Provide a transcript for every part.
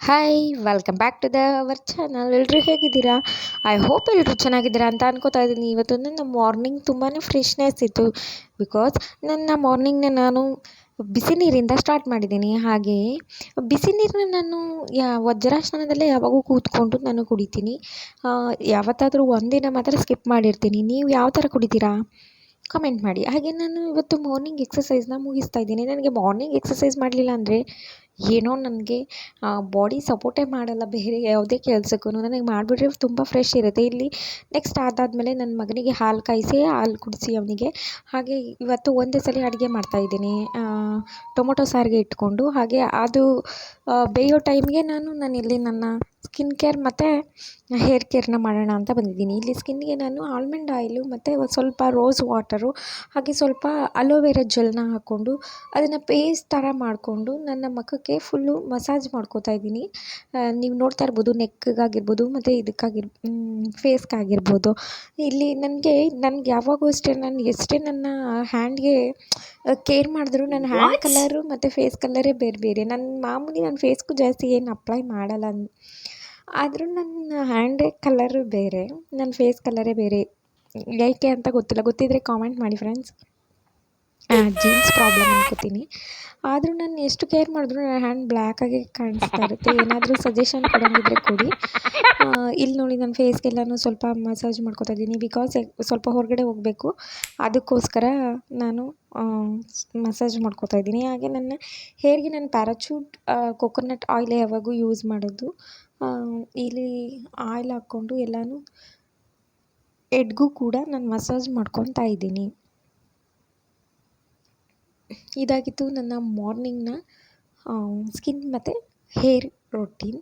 Hi welcome back to the our channel ಎಲ್ಲರೂ ಹೇಗಿದ್ದೀರಾ? I hope ಎಲ್ಲರೂ ಚೆನ್ನಾಗಿದ್ದೀರಾ ಅಂತ ಅನ್ಕೋತಾ ಇದ್ದೀನಿ. ಇವತ್ತು ನನ್ನ ಮಾರ್ನಿಂಗ್ ತುಂಬಾ ಫ್ರೆಶ್ನೆಸ್ ಇತ್ತು ಬಿಕಾಸ್ ನನ್ನ ಮಾರ್ನಿಂಗ್ನ ನಾನು ಬಿಸಿ ನೀರಿಂದ ಸ್ಟಾರ್ಟ್ ಮಾಡಿದ್ದೀನಿ. ಹಾಗೆಯೇ ಬಿಸಿ ನೀರನ್ನ ನಾನು ಯಾ, ವಜ್ರಾಸನದಲ್ಲೇ ಯಾವಾಗೂ ಕೂತ್ಕೊಂಡು ನಾನು ಕುಡಿತೀನಿ. ಯಾವತ್ತಾದರೂ ಒಂದಿನ ಮಾತ್ರ ಸ್ಕಿಪ್ ಮಾಡಿರ್ತೀನಿ. ನೀವು ಯಾವ ಥರ ಕುಡಿತೀರಾ? ಕಮೆಂಟ್ ಮಾಡಿ. ಹಾಗೆ ನಾನು ಇವತ್ತು ಮಾರ್ನಿಂಗ್ ಎಕ್ಸಸೈಸ್ನ ಮುಗಿಸ್ತಾ ಇದ್ದೀನಿ. ನನಗೆ ಮಾರ್ನಿಂಗ್ ಎಕ್ಸಸೈಸ್ ಮಾಡಲಿಲ್ಲ ಅಂದರೆ ಏನೋ ನನಗೆ ಬಾಡಿ ಸಪೋರ್ಟೇ ಮಾಡಲ್ಲ ಬೇರೆ ಯಾವುದೇ ಕೆಲ್ಸಕ್ಕೂ ನನಗೆ ಮಾಡಿಬಿಟ್ರೆ ತುಂಬ ಫ್ರೆಶ್ ಇರುತ್ತೆ. ಇಲ್ಲಿ ನೆಕ್ಸ್ಟ್ ಅದಾದಮೇಲೆ ನನ್ನ ಮಗನಿಗೆ ಹಾಲು ಕಾಯಿಸಿ, ಹಾಲು ಕುಡಿಸಿ ಅವನಿಗೆ. ಹಾಗೆ ಇವತ್ತು ಒಂದೇ ಸಲ ಅಡುಗೆ ಮಾಡ್ತಾಯಿದ್ದೀನಿ ಟೊಮೊಟೊ ಸಾರಿಗೆ ಇಟ್ಕೊಂಡು. ಹಾಗೆ ಅದು ಬೇಯೋ ಟೈಮ್ಗೆ ನಾನು ನಾನಿಲ್ಲಿ ನನ್ನ ಸ್ಕಿನ್ ಕೇರ್ ಮತ್ತು ಹೇರ್ ಕೇರ್ನ ಮಾಡೋಣ ಅಂತ ಬಂದಿದ್ದೀನಿ. ಇಲ್ಲಿ ಸ್ಕಿನ್ಗೆ ನಾನು ಆಲ್ಮಂಡ್ ಆಯಿಲು ಮತ್ತು ಸ್ವಲ್ಪ ರೋಸ್ ವಾಟರು ಹಾಗೆ ಸ್ವಲ್ಪ ಅಲೋವೆರಾ ಜೆಲ್ನ ಹಾಕ್ಕೊಂಡು, ಅದನ್ನು ಪೇಸ್ಟ್ ಥರ ಮಾಡಿಕೊಂಡು ನನ್ನ ಮುಖಕ್ಕೆ ಫುಲ್ಲು ಮಸಾಜ್ ಮಾಡ್ಕೋತಾ ಇದ್ದೀನಿ. ನೀವು ನೋಡ್ತಾ ಇರ್ಬೋದು ನೆಕ್ಗಾಗಿರ್ಬೋದು ಮತ್ತು ಇದಕ್ಕಾಗಿರ್ ಫೇಸ್ಗಾಗಿರ್ಬೋದು ಇಲ್ಲಿ ನನಗೆ ನನಗೆ ಯಾವಾಗೂ ಅಷ್ಟೇ ನಾನು ಎಷ್ಟೇ ನನ್ನ ಹ್ಯಾಂಡ್ಗೆ ಕೇರ್ ಮಾಡಿದ್ರು ನನ್ನ ಹ್ಯಾಂಡ್ ಕಲರು ಮತ್ತು ಫೇಸ್ ಕಲರೇ ಬೇರೆ ಬೇರೆ. ನನ್ನ ಮಾಮೂಲಿ ನನ್ನ ಫೇಸ್ಗೂ ಜಾಸ್ತಿ ಏನು ಅಪ್ಲೈ ಮಾಡಲ್ಲ ಆದರೂ ನನ್ನ ಹ್ಯಾಂಡ್ ಕಲರು ಬೇರೆ ನನ್ನ ಫೇಸ್ ಕಲರೇ ಬೇರೆ. ಏಕೆ ಅಂತ ಗೊತ್ತಿಲ್ಲ. ಗೊತ್ತಿದ್ದರೆ ಕಾಮೆಂಟ್ ಮಾಡಿ ಫ್ರೆಂಡ್ಸ್ ಜೀನ್ಸ್ ಪ್ರಾಬ್ಲಮ್ ಅನ್ಕೋತೀನಿ. ಆದರೂ ನಾನು ಎಷ್ಟು ಕೇರ್ ಮಾಡಿದ್ರು ನನ್ನ ಹ್ಯಾಂಡ್ ಬ್ಲ್ಯಾಕಾಗಿ ಕಾಣಿಸ್ತಾ ಇರುತ್ತೆ. ಏನಾದರೂ ಸಜೆಷನ್ ಕೊಡೋಂಗಿದ್ರೆ ಕೊಡಿ. ಇಲ್ಲಿ ನೋಡಿ ನನ್ನ ಫೇಸ್ಗೆಲ್ಲನೂ ಸ್ವಲ್ಪ ಮಸಾಜ್ ಮಾಡ್ಕೊತಾ ಇದ್ದೀನಿ. ಬಿಕಾಸ್ ಸ್ವಲ್ಪ ಹೊರಗಡೆ ಹೋಗಬೇಕು. ಅದಕ್ಕೋಸ್ಕರ ನಾನು ಮಸಾಜ್ ಮಾಡ್ಕೋತಾ ಇದ್ದೀನಿ. ಹಾಗೆ ನನ್ನ ಹೇರ್ಗೆ ನಾನು ಪ್ಯಾರಾಚೂಟ್ ಕೊಕೊನಟ್ ಆಯಿಲ್ ಯಾವಾಗೂ ಯೂಸ್ ಮಾಡೋದು. ಇಲ್ಲಿ ಆಯಿಲ್ ಹಾಕ್ಕೊಂಡು ಎಲ್ಲನೂ ಎಡ್ಗೂ ಕೂಡ ನಾನು ಮಸಾಜ್ ಮಾಡ್ಕೊತಾ ಇದ್ದೀನಿ. ಇದಾಗಿತ್ತು ನನ್ನ ಮಾರ್ನಿಂಗ್ನ ಸ್ಕಿನ್ ಮತ್ತು ಹೇರ್ ರೊಟೀನ್.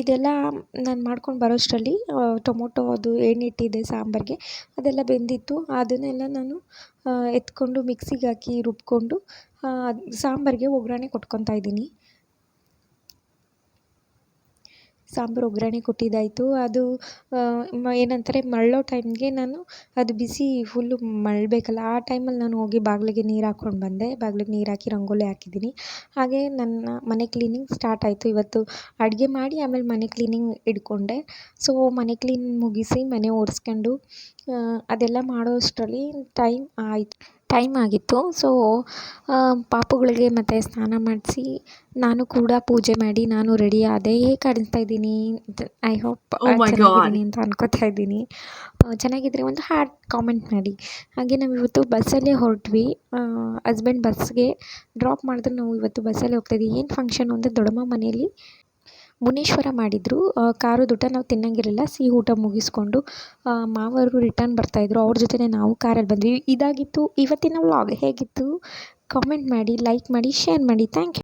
ಇದೆಲ್ಲ ನಾನು ಮಾಡ್ಕೊಂಡು ಬರೋಷ್ಟರಲ್ಲಿ ಟೊಮೊಟೊ ಅದು ಏನಿಟ್ಟಿದ್ದೆ ಸಾಂಬಾರಿಗೆ, ಅದೆಲ್ಲ ಬೆಂದಿತ್ತು. ಅದನ್ನೆಲ್ಲ ನಾನು ಎತ್ಕೊಂಡು ಮಿಕ್ಸಿಗೆ ಹಾಕಿ ರುಬ್ಕೊಂಡು ಸಾಂಬಾರಿಗೆ ಒಗ್ಗರಣೆ ಕೊಟ್ಕೊತಾ ಇದ್ದೀನಿ. ಸಾಂಬಾರು ಒಗ್ಗರಣೆ ಕೊಟ್ಟಿದ್ದಾಯಿತು. ಅದು ಏನಂತಾರೆ ಮರಳೋ ಟೈಮ್ಗೆ ನಾನು ಅದು ಬಿಸಿ ಫುಲ್ಲು ಮರಳಬೇಕಲ್ಲ ಆ ಟೈಮಲ್ಲಿ ನಾನು ಹೋಗಿ ಬಾಗಿಲಿಗೆ ನೀರು ಹಾಕ್ಕೊಂಡು ಬಂದೆ. ಬಾಗಿಲಿಗೆ ನೀರು ಹಾಕಿ ರಂಗೋಲಿ ಹಾಕಿದ್ದೀನಿ. ಹಾಗೆ ನನ್ನ ಮನೆ ಕ್ಲೀನಿಂಗ್ ಸ್ಟಾರ್ಟ್ ಆಯಿತು. ಇವತ್ತು ಅಡುಗೆ ಮಾಡಿ, ಆಮೇಲೆ ಮನೆ ಕ್ಲೀನಿಂಗ್ ಇಟ್ಕೊಂಡೆ ಸೊ, ಮನೆ ಕ್ಲೀನ್ ಮುಗಿಸಿ ಮನೆ ಒರೆಸ್ಕೊಂಡು ಅದೆಲ್ಲ ಮಾಡೋ ಅಷ್ಟರಲ್ಲಿ ಟೈಮ್ ಆಯಿತು. ಟೈಮ್ ಆಗಿತ್ತು. ಸೊ ಪಾಪುಗಳಿಗೆ ಮತ್ತು ಸ್ನಾನ ಮಾಡಿಸಿ ನಾನು ಕೂಡ ಪೂಜೆ ಮಾಡಿ ನಾನು ರೆಡಿ ಆದೆ. ಹೇಗೆ ಕಾಣಿಸ್ತಾ ಇದ್ದೀನಿ? ಐ ಹೋಪ್ ಚೆನ್ನಾಗಿದ್ದೀನಿ ಅಂತ ಅನ್ಕೋತಾ ಇದ್ದೀನಿ. ಚೆನ್ನಾಗಿದ್ದರೆ ಒಂದು ಹಾರ್ಟ್ ಕಾಮೆಂಟ್ ಮಾಡಿ. ಹಾಗೆ ನಾವು ಇವತ್ತು ಬಸ್ಸಲ್ಲೇ ಹೊರಟ್ವಿ. ಹಸ್ಬೆಂಡ್ ಬಸ್ಗೆ ಡ್ರಾಪ್ ಮಾಡಿದ್ರೆ. ನಾವು ಇವತ್ತು ಬಸ್ಸಲ್ಲೇ ಹೋಗ್ತಾಯಿದ್ವಿ ಏನು ಫಂಕ್ಷನ್ ಅಂದರೆ ದೊಡ್ಡಮ್ಮ ಮನೆಯಲ್ಲಿ? ಮುನೀಶ್ವರ ಮಾಡಿದ್ರು. ಕಾರು ಊಟ ನಾವು ತಿನ್ನಂಗಿರಲಿಲ್ಲ. ಸಿಹಿ ಊಟ ಮುಗಿಸ್ಕೊಂಡು ಮಾವರು ರಿಟರ್ನ್ ಬರ್ತಾಯಿದ್ರು ಅವ್ರ ಜೊತೆನೇ ನಾವು ಕಾರಲ್ಲಿ ಬಂದ್ವಿ. ಇದಾಗಿತ್ತು ಇವತ್ತಿನ ವ್ಲಾಗ್ ಹೇಗಿತ್ತು? ಕಾಮೆಂಟ್ ಮಾಡಿ ಲೈಕ್ ಮಾಡಿ ಶೇರ್ ಮಾಡಿ. Thank you